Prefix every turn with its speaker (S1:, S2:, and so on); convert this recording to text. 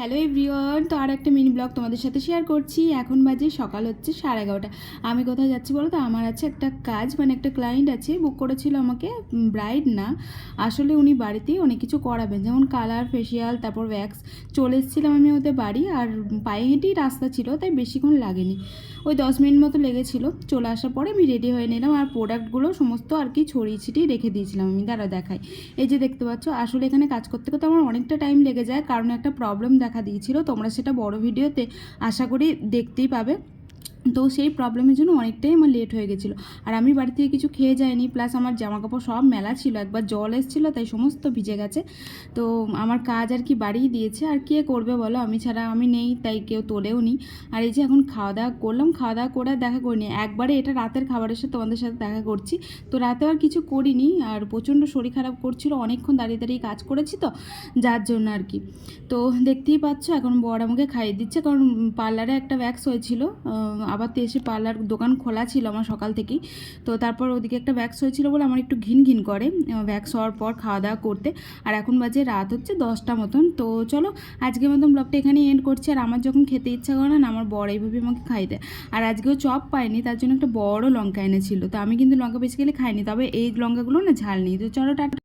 S1: Hello everyone তো আর একটা mini blog তোমাদের সাথে শেয়ার করছি। এখন বাজে সকাল হচ্ছে সাড়ে এগারোটা। আমি কোথায় যাচ্ছি বলো তো? আমার আছে একটা কাজ মানে একটা ক্লায়েন্ট আছে বুক করেছিল আমাকে ব্রাইড না। আসলে উনি বাড়িতেই অনেক কিছু করাবেন, যেমন কালার ফেসিয়াল তারপর ওয়্যাক্স চলে এসেছিলাম আমি ওদের বাড়ি, আর পায়ে হেঁটেই রাস্তা ছিল, তাই বেশিক্ষণ লাগেনি। ওই দশ মিনিট মতো লেগেছিল। চলে আসার পরে আমি রেডি হয়ে নিলাম, আর প্রোডাক্টগুলো সমস্ত আর কি ছড়িয়ে ছিটিয়ে রেখে দিয়েছিলাম আমি দাঁড়া দেখাই। এই যে দেখতে পাচ্ছ, আসলে এখানে কাজ করতে করতে আমার অনেকটা টাইম লেগে যায়, কারণ একটা প্রবলেম দেখা দিয়েছিল তোমরা সেটা বড় ভিডিওতে আশা করি দেখতেই পাবে। তো সেই প্রবলেমের জন্য অনেকটাই আমার লেট হয়ে গেছিল। আর আমি বাড়ি থেকে কিছু খেয়ে যাইনি প্লাস আমার জামা কাপড় সব মেলা ছিল, একবার জল এসেছিল, তাই সমস্ত ভিজে গেছে। তো আমার কাজ আর কি বাড়িয়ে দিয়েছে, আর কে করবে বলো? আমি ছাড়া আমি নেই, তাই কেউ তোলেও নি আর এই যে এখন খাওয়া দাওয়া করলাম খাওয়া দাওয়া করে দেখা করিনি। একবারে এটা রাতের খাবারের সাথে তোমাদের সাথে দেখা করছি। তো রাতে আর কিছু করিনি, আর প্রচণ্ড শরীর খারাপ করছিল, অনেকক্ষণ দাঁড়িয়ে দাঁড়িয়ে কাজ করেছি তো, যার জন্য আর কি। তো দেখতেই পাচ্ছ, এখন বর আমাকে খাইয়ে দিচ্ছে, কারণ পার্লারে একটা ভ্যাক্স হয়েছিল আবার তো এসে পার্লার দোকান খোলা ছিল আমার সকাল থেকেই। তো তারপর ওদিকে একটা ভ্যাক্স হয়েছিল বলে আমার একটু ঘিন ঘিন করে। ভ্যাক্স হওয়ার পর খাওয়া দাওয়া করতে। আর এখন বাজে রাত হচ্ছে দশটা মতন। তো চলো, আজকের মতন ব্লগটা এখানেই এন্ড করছি। আর আমার যখন খেতে ইচ্ছা করে না, আমার বড় এইভাবে আমাকে খাই দেয়। আর আজকেও চপ পাইনি, তার জন্য একটা বড় লঙ্কা এনেছিল। তো আমি কিন্তু লঙ্কা বেশি গেলে খাইনি, তবে এই লঙ্কাগুলো না ঝাল নেই। তো চলো, টাটা।